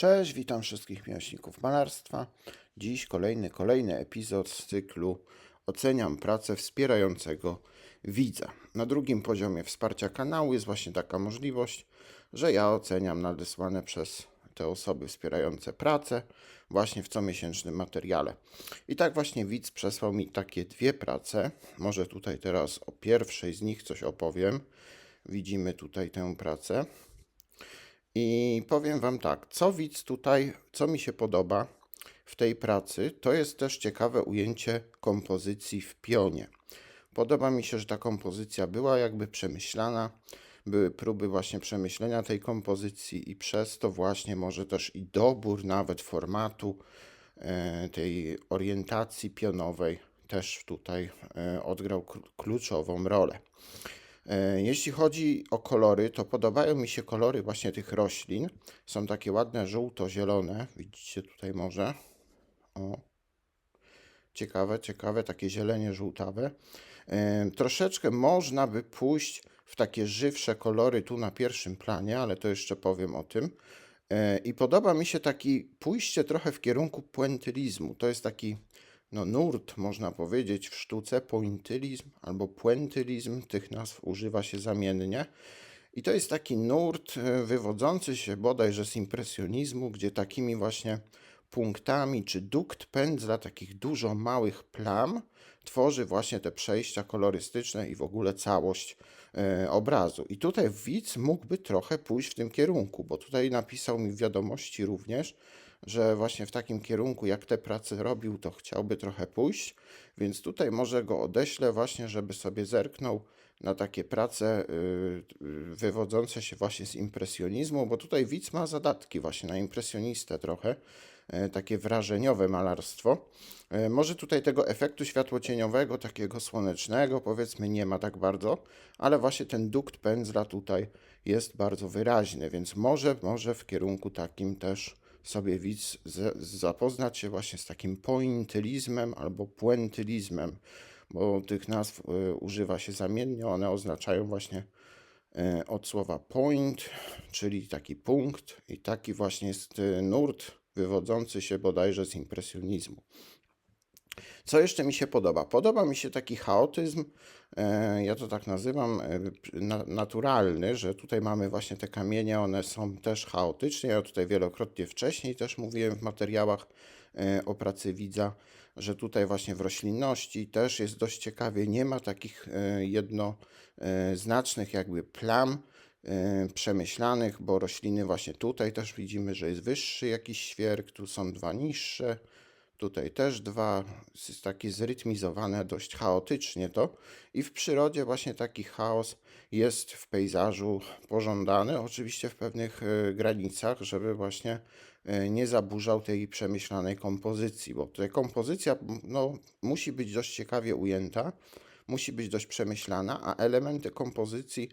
Cześć, witam wszystkich miłośników malarstwa. Dziś kolejny, kolejny epizod z cyklu Oceniam pracę wspierającego widza. Na drugim poziomie wsparcia kanału jest właśnie taka możliwość, że ja oceniam nadesłane przez te osoby wspierające pracę właśnie w comiesięcznym materiale. I tak właśnie widz przesłał mi takie dwie prace. Może tutaj teraz o pierwszej z nich coś opowiem. Widzimy tutaj tę pracę. I powiem Wam tak, co widz tutaj, co mi się podoba w tej pracy, to jest też ciekawe ujęcie kompozycji w pionie. Podoba mi się, że ta kompozycja była jakby przemyślana, były próby właśnie przemyślenia tej kompozycji i przez to właśnie może też i dobór nawet formatu e, tej orientacji pionowej też tutaj e, odgrał kl- kluczową rolę. E, Jeśli chodzi o kolory, to podobają mi się kolory właśnie tych roślin. Są takie ładne żółto-zielone. Widzicie tutaj może? O. Ciekawe, ciekawe, takie zielenie żółtawe. E, Troszeczkę można by pójść w takie żywsze kolory tu na pierwszym planie, ale to jeszcze powiem o tym. E, I podoba mi się taki pójście trochę w kierunku puentylizmu. To jest taki no, nurt, można powiedzieć, w sztuce, pointylizm albo puentylizm, tych nazw używa się zamiennie. I to jest taki nurt e, wywodzący się bodajże z impresjonizmu, gdzie takimi właśnie punktami czy dukt pędzla takich dużo małych plam tworzy właśnie te przejścia kolorystyczne i w ogóle całość e, obrazu. I tutaj widz mógłby trochę pójść w tym kierunku, bo tutaj napisał mi w wiadomości również, że właśnie w takim kierunku, jak te prace robił, to chciałby trochę pójść, więc tutaj może go odeślę właśnie, żeby sobie zerknął na takie prace y, y, wywodzące się właśnie z impresjonizmu, bo tutaj widz ma zadatki właśnie na impresjonistę trochę, e, takie wrażeniowe malarstwo. E, Może tutaj tego efektu światłocieniowego, takiego słonecznego, powiedzmy, nie ma tak bardzo, ale właśnie ten dukt pędzla tutaj jest bardzo wyraźny, więc może, może w kierunku takim też sobie widz zapoznać się właśnie z takim pointylizmem albo puentylizmem, bo tych nazw y, używa się zamiennie, one oznaczają właśnie y, od słowa point, czyli taki punkt i taki właśnie jest y, nurt wywodzący się bodajże z impresjonizmu. Co jeszcze mi się podoba? Podoba mi się taki chaotyzm, e, ja to tak nazywam, e, na, naturalny, że tutaj mamy właśnie te kamienie, one są też chaotyczne. Ja tutaj wielokrotnie wcześniej też mówiłem w materiałach e, o pracy widza, że tutaj właśnie w roślinności też jest dość ciekawie, nie ma takich jednoznacznych jakby plam przemyślanych, bo rośliny właśnie tutaj też widzimy, że jest wyższy jakiś świerk, tu są dwa niższe. Tutaj też dwa, jest takie zrytmizowane dość chaotycznie to i w przyrodzie właśnie taki chaos jest w pejzażu pożądany, oczywiście w pewnych e, granicach, żeby właśnie e, nie zaburzał tej przemyślanej kompozycji, bo tutaj kompozycja no, musi być dość ciekawie ujęta, musi być dość przemyślana, a elementy kompozycji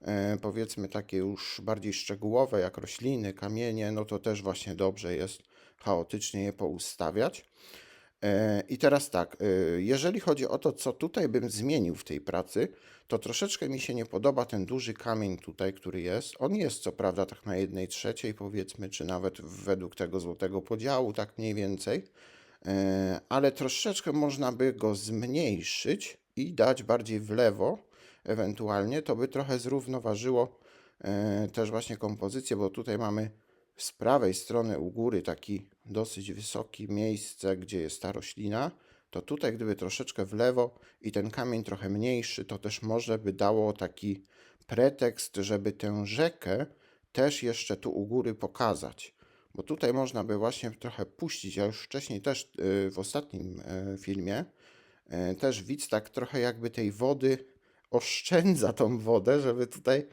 e, powiedzmy takie już bardziej szczegółowe, jak rośliny, kamienie, no to też właśnie dobrze jest chaotycznie je poustawiać. E, I teraz tak, e, jeżeli chodzi o to, co tutaj bym zmienił w tej pracy, to troszeczkę mi się nie podoba ten duży kamień tutaj, który jest. On jest co prawda tak na jednej trzeciej powiedzmy, czy nawet według tego złotego podziału, tak mniej więcej, e, ale troszeczkę można by go zmniejszyć i dać bardziej w lewo, ewentualnie, to by trochę zrównoważyło też właśnie kompozycję, bo tutaj mamy z prawej strony u góry taki dosyć wysokie miejsce, gdzie jest ta roślina, to tutaj gdyby troszeczkę w lewo i ten kamień trochę mniejszy, to też może by dało taki pretekst, żeby tę rzekę też jeszcze tu u góry pokazać. Bo tutaj można by właśnie trochę puścić. Ja już wcześniej też y, w ostatnim y, filmie y, też widz tak trochę jakby tej wody oszczędza tą wodę, żeby tutaj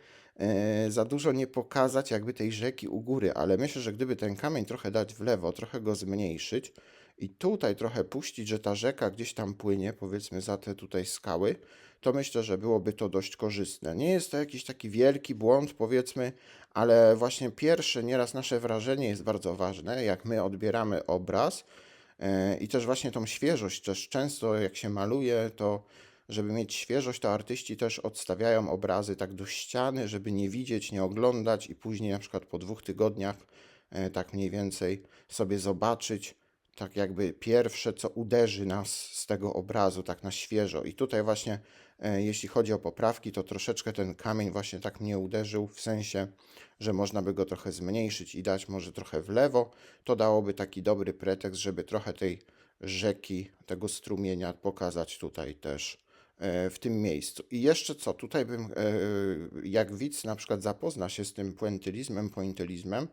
za dużo nie pokazać jakby tej rzeki u góry, ale myślę, że gdyby ten kamień trochę dać w lewo, trochę go zmniejszyć i tutaj trochę puścić, że ta rzeka gdzieś tam płynie, powiedzmy za te tutaj skały, to myślę, że byłoby to dość korzystne. Nie jest to jakiś taki wielki błąd, powiedzmy, ale właśnie pierwsze, nieraz nasze wrażenie jest bardzo ważne, jak my odbieramy obraz e, i też właśnie tą świeżość, też często jak się maluje, to żeby mieć świeżość, to artyści też odstawiają obrazy tak do ściany, żeby nie widzieć, nie oglądać i później na przykład po dwóch tygodniach e, tak mniej więcej sobie zobaczyć, tak jakby pierwsze, co uderzy nas z tego obrazu, tak na świeżo. I tutaj właśnie, e, jeśli chodzi o poprawki, to troszeczkę ten kamień właśnie tak mnie uderzył, w sensie, że można by go trochę zmniejszyć i dać może trochę w lewo. To dałoby taki dobry pretekst, żeby trochę tej rzeki, tego strumienia pokazać tutaj też w tym miejscu. I jeszcze co, tutaj bym, e, jak widz na przykład zapozna się z tym puentylizmem, pointylizmem,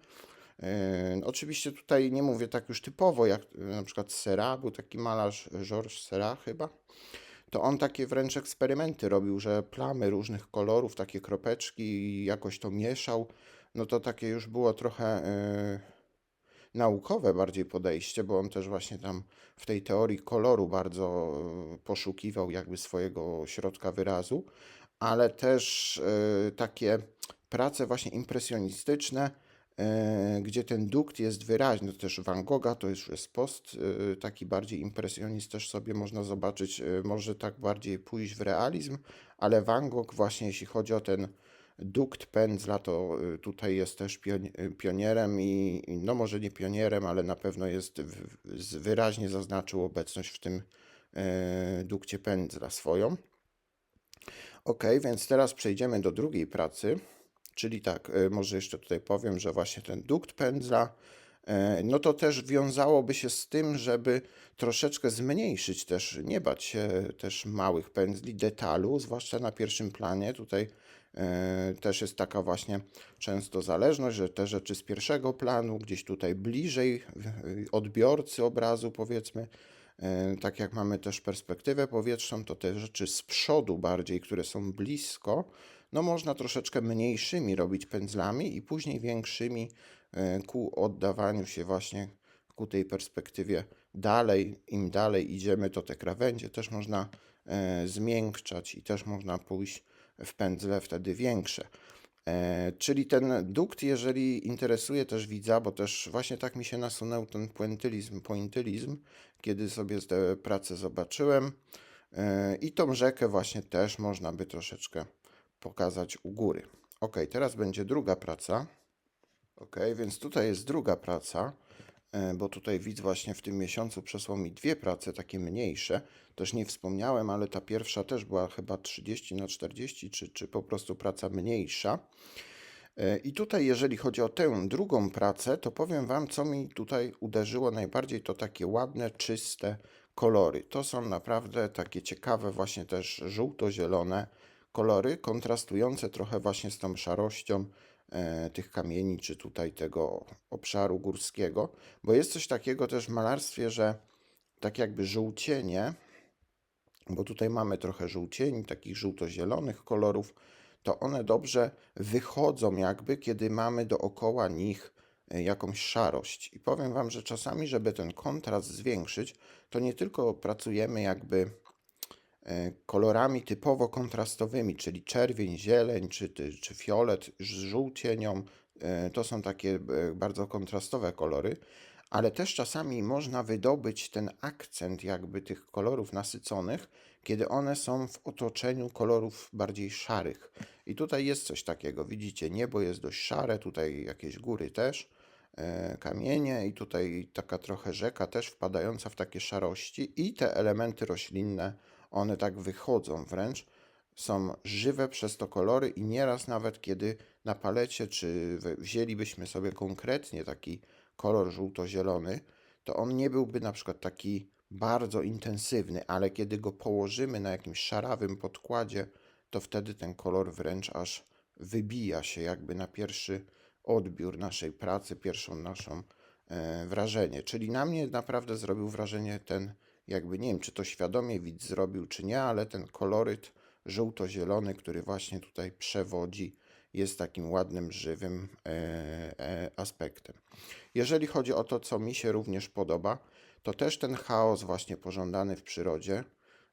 e, oczywiście tutaj nie mówię tak już typowo, jak e, na przykład Seurat, był taki malarz Georges Seurat chyba, to on takie wręcz eksperymenty robił, że plamy różnych kolorów, takie kropeczki i jakoś to mieszał, no to takie już było trochę e, naukowe bardziej podejście, bo on też właśnie tam w tej teorii koloru bardzo e, poszukiwał jakby swojego środka wyrazu, ale też e, takie prace właśnie impresjonistyczne, e, gdzie ten dukt jest wyraźny, to też Van Gogha, to już jest post, taki bardziej impresjonist też sobie można zobaczyć, może tak bardziej pójść w realizm, ale Van Gogh właśnie jeśli chodzi o ten dukt pędzla, to y, tutaj jest też y, pionierem i no może nie pionierem, ale na pewno jest wyraźnie zaznaczył obecność w tym e, dukcie pędzla swoją. Ok, więc teraz przejdziemy do drugiej pracy, czyli tak, e, może jeszcze tutaj powiem, że właśnie ten dukt pędzla, e, no to też wiązałoby się z tym, żeby troszeczkę zmniejszyć też, nie bać się też małych pędzli, detalu, zwłaszcza na pierwszym planie. Tutaj też jest taka właśnie często zależność, że te rzeczy z pierwszego planu, gdzieś tutaj bliżej odbiorcy obrazu, powiedzmy, E, Tak jak mamy też perspektywę powietrzną, to te rzeczy z przodu bardziej, które są blisko, no można troszeczkę mniejszymi robić pędzlami i później większymi e, ku oddawaniu się właśnie ku tej perspektywie dalej. Im dalej idziemy, to te krawędzie też można e, zmiękczać i też można pójść w pędzle wtedy większe. E, czyli ten dukt, jeżeli interesuje też widza, bo też właśnie tak mi się nasunął ten puentylizm, pointylizm, kiedy sobie te pracę zobaczyłem. E, I tą rzekę właśnie też można by troszeczkę pokazać u góry. Ok, teraz będzie druga praca. Ok, więc tutaj jest druga praca, bo tutaj widz właśnie w tym miesiącu przesłał mi dwie prace, takie mniejsze. Też nie wspomniałem, ale ta pierwsza też była chyba 30 na 40, czy, czy po prostu praca mniejsza. E, I tutaj, jeżeli chodzi o tę drugą pracę, to powiem Wam, co mi tutaj uderzyło najbardziej, to takie ładne, czyste kolory. To są naprawdę takie ciekawe, właśnie też żółto-zielone kolory, kontrastujące trochę właśnie z tą szarością e, tych kamieni, czy tutaj tego obszaru górskiego, bo jest coś takiego też w malarstwie, że tak jakby żółcienie, bo tutaj mamy trochę żółcieni, takich żółto-zielonych kolorów, to one dobrze wychodzą jakby, kiedy mamy dookoła nich e, jakąś szarość. I powiem Wam, że czasami, żeby ten kontrast zwiększyć, to nie tylko pracujemy jakby e, kolorami typowo kontrastowymi, czyli czerwień, zieleń czy, czy fiolet z żółcienią. e, To są takie e, bardzo kontrastowe kolory, ale też czasami można wydobyć ten akcent jakby tych kolorów nasyconych, kiedy one są w otoczeniu kolorów bardziej szarych. I tutaj jest coś takiego, widzicie, niebo jest dość szare, tutaj jakieś góry też, e, kamienie i tutaj taka trochę rzeka też wpadająca w takie szarości i te elementy roślinne, one tak wychodzą wręcz, są żywe przez to kolory i nieraz nawet kiedy na palecie, czy wzięlibyśmy sobie konkretnie taki kolor żółto-zielony, to on nie byłby na przykład taki bardzo intensywny, ale kiedy go położymy na jakimś szarawym podkładzie, to wtedy ten kolor wręcz aż wybija się jakby na pierwszy odbiór naszej pracy, pierwszą naszą e, wrażenie. Czyli na mnie naprawdę zrobił wrażenie ten, jakby nie wiem, czy to świadomie widz zrobił, czy nie, ale ten koloryt żółto-zielony, który właśnie tutaj przewodzi, jest takim ładnym, żywym e, e, aspektem. Jeżeli chodzi o to, co mi się również podoba, to też ten chaos właśnie pożądany w przyrodzie.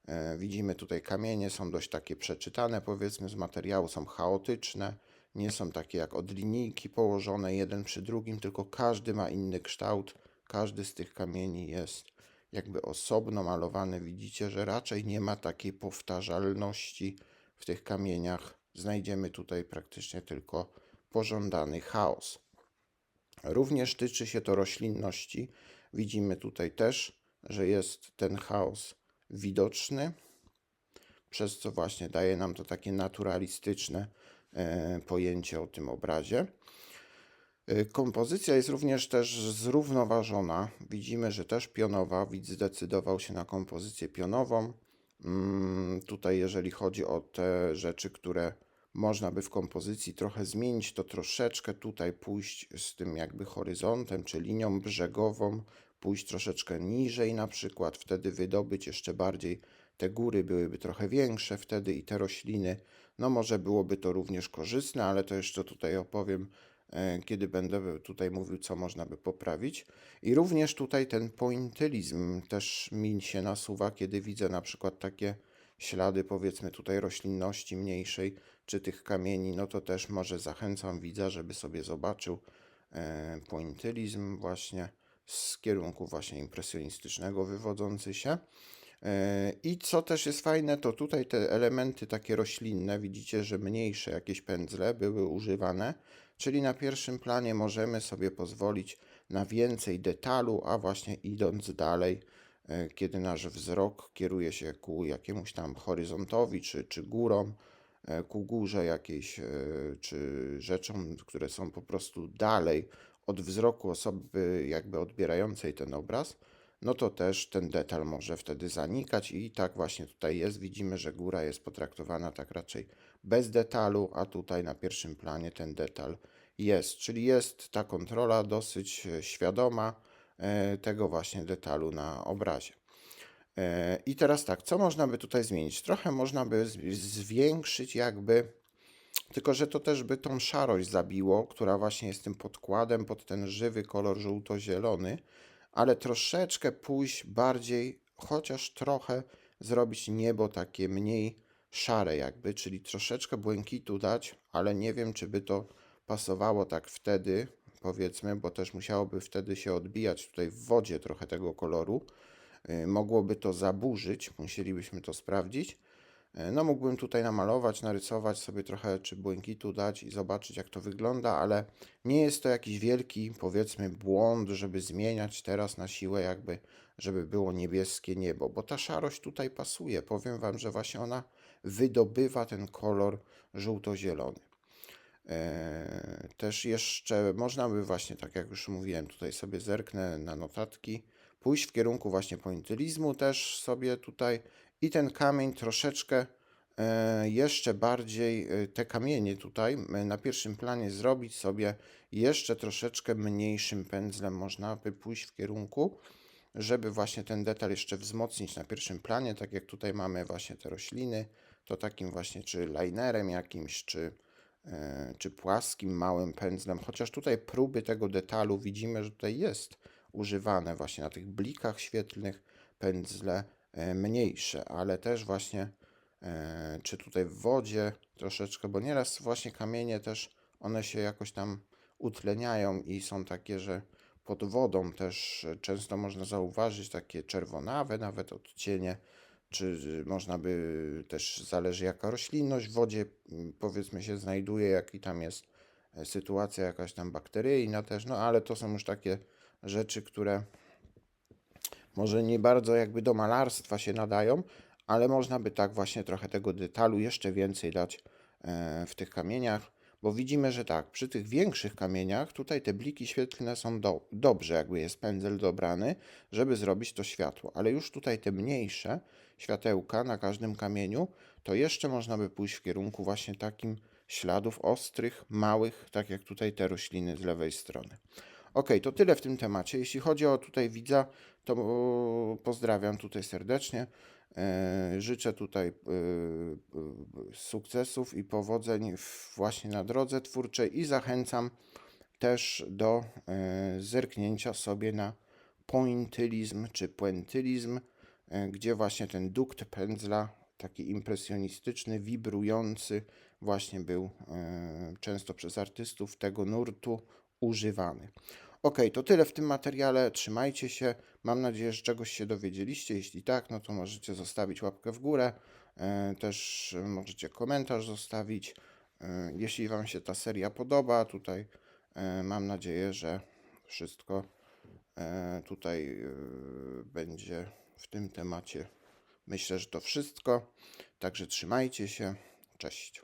E, widzimy tutaj kamienie, są dość takie przeczytane, powiedzmy, z materiału, są chaotyczne, nie są takie jak od linijki położone jeden przy drugim, tylko każdy ma inny kształt, każdy z tych kamieni jest jakby osobno malowany. Widzicie, że raczej nie ma takiej powtarzalności w tych kamieniach. Znajdziemy tutaj praktycznie tylko pożądany chaos. Również tyczy się to roślinności. Widzimy tutaj też, że jest ten chaos widoczny, przez co właśnie daje nam to takie naturalistyczne e, pojęcie o tym obrazie. E, Kompozycja jest również też zrównoważona. Widzimy, że też pionowa. Widz zdecydował się na kompozycję pionową. Mm, Tutaj, jeżeli chodzi o te rzeczy, które można by w kompozycji trochę zmienić, to troszeczkę tutaj pójść z tym jakby horyzontem czy linią brzegową, pójść troszeczkę niżej na przykład, wtedy wydobyć jeszcze bardziej te góry byłyby trochę większe wtedy i te rośliny, no może byłoby to również korzystne, ale to jeszcze tutaj opowiem, kiedy będę tutaj mówił, co można by poprawić. I również tutaj ten pointylizm też mi się nasuwa, kiedy widzę na przykład takie ślady, powiedzmy tutaj roślinności mniejszej, czy tych kamieni, no to też może zachęcam widza, żeby sobie zobaczył e, pointylizm właśnie z kierunku właśnie impresjonistycznego wywodzący się. E, I co też jest fajne, to tutaj te elementy takie roślinne, widzicie, że mniejsze jakieś pędzle były używane, czyli na pierwszym planie możemy sobie pozwolić na więcej detalu, a właśnie idąc dalej, e, kiedy nasz wzrok kieruje się ku jakiemuś tam horyzontowi czy, czy górom, e, ku górze jakiejś, czy rzeczom, które są po prostu dalej od wzroku osoby jakby odbierającej ten obraz, no to też ten detal może wtedy zanikać i tak właśnie tutaj jest. Widzimy, że góra jest potraktowana tak raczej bez detalu, a tutaj na pierwszym planie ten detal jest, czyli jest ta kontrola dosyć e, świadoma e, tego właśnie detalu na obrazie. E, I teraz tak, co można by tutaj zmienić? Trochę można by zwiększyć jakby, tylko że to też by tą szarość zabiło, która właśnie jest tym podkładem pod ten żywy kolor żółto-zielony, ale troszeczkę pójść bardziej, chociaż trochę zrobić niebo takie mniej szare jakby, czyli troszeczkę błękitu dać, ale nie wiem, czy by to pasowało tak wtedy, powiedzmy, bo też musiałoby wtedy się odbijać tutaj w wodzie trochę tego koloru. Y, Mogłoby to zaburzyć, musielibyśmy to sprawdzić. E, No, mógłbym tutaj namalować, narysować sobie trochę, czy błękitu dać i zobaczyć, jak to wygląda, ale nie jest to jakiś wielki, powiedzmy, błąd, żeby zmieniać teraz na siłę, jakby, żeby było niebieskie niebo, bo ta szarość tutaj pasuje. Powiem Wam, że właśnie ona wydobywa ten kolor żółto-zielony. E, Też jeszcze można by właśnie, tak jak już mówiłem, tutaj sobie zerknę na notatki, pójść w kierunku właśnie pointylizmu też sobie tutaj i ten kamień troszeczkę e, jeszcze bardziej, e, te kamienie tutaj na pierwszym planie zrobić sobie jeszcze troszeczkę mniejszym pędzlem. Można by pójść w kierunku, żeby właśnie ten detal jeszcze wzmocnić na pierwszym planie, tak jak tutaj mamy właśnie te rośliny, to takim właśnie czy linerem jakimś, czy e, czy płaskim, małym pędzlem, chociaż tutaj próby tego detalu widzimy, że tutaj jest używane właśnie na tych blikach świetlnych pędzle mniejsze, ale też właśnie e, czy tutaj w wodzie troszeczkę, bo nieraz właśnie kamienie też one się jakoś tam utleniają i są takie, że pod wodą też e, często można zauważyć takie czerwonawe nawet odcienie, czy można by też, zależy jaka roślinność w wodzie mm, powiedzmy się znajduje, jaki tam jest e, sytuacja jakaś tam bakteryjna też, no ale to są już takie rzeczy, które może nie bardzo jakby do malarstwa się nadają, ale można by tak właśnie trochę tego detalu jeszcze więcej dać e, w tych kamieniach, bo widzimy, że tak, przy tych większych kamieniach tutaj te bliki świetlne są do, dobrze, jakby jest pędzel dobrany, żeby zrobić to światło, ale już tutaj te mniejsze światełka na każdym kamieniu, to jeszcze można by pójść w kierunku właśnie takim śladów ostrych, małych, tak jak tutaj te rośliny z lewej strony. Ok, to tyle w tym temacie. Jeśli chodzi o tutaj widza, to o, pozdrawiam tutaj serdecznie. E, życzę tutaj e, e, sukcesów i powodzeń właśnie na drodze twórczej i zachęcam też do e, zerknięcia sobie na pointylizm czy puentylizm, e, gdzie właśnie ten dukt pędzla, taki impresjonistyczny, wibrujący, właśnie był e, często przez artystów tego nurtu używany. Ok, to tyle w tym materiale. Trzymajcie się. Mam nadzieję, że czegoś się dowiedzieliście. Jeśli tak, no to możecie zostawić łapkę w górę. E, Też możecie komentarz zostawić. E, Jeśli Wam się ta seria podoba, tutaj E, Mam nadzieję, że wszystko tutaj będzie w tym temacie. Myślę, że to wszystko. Także trzymajcie się. Cześć.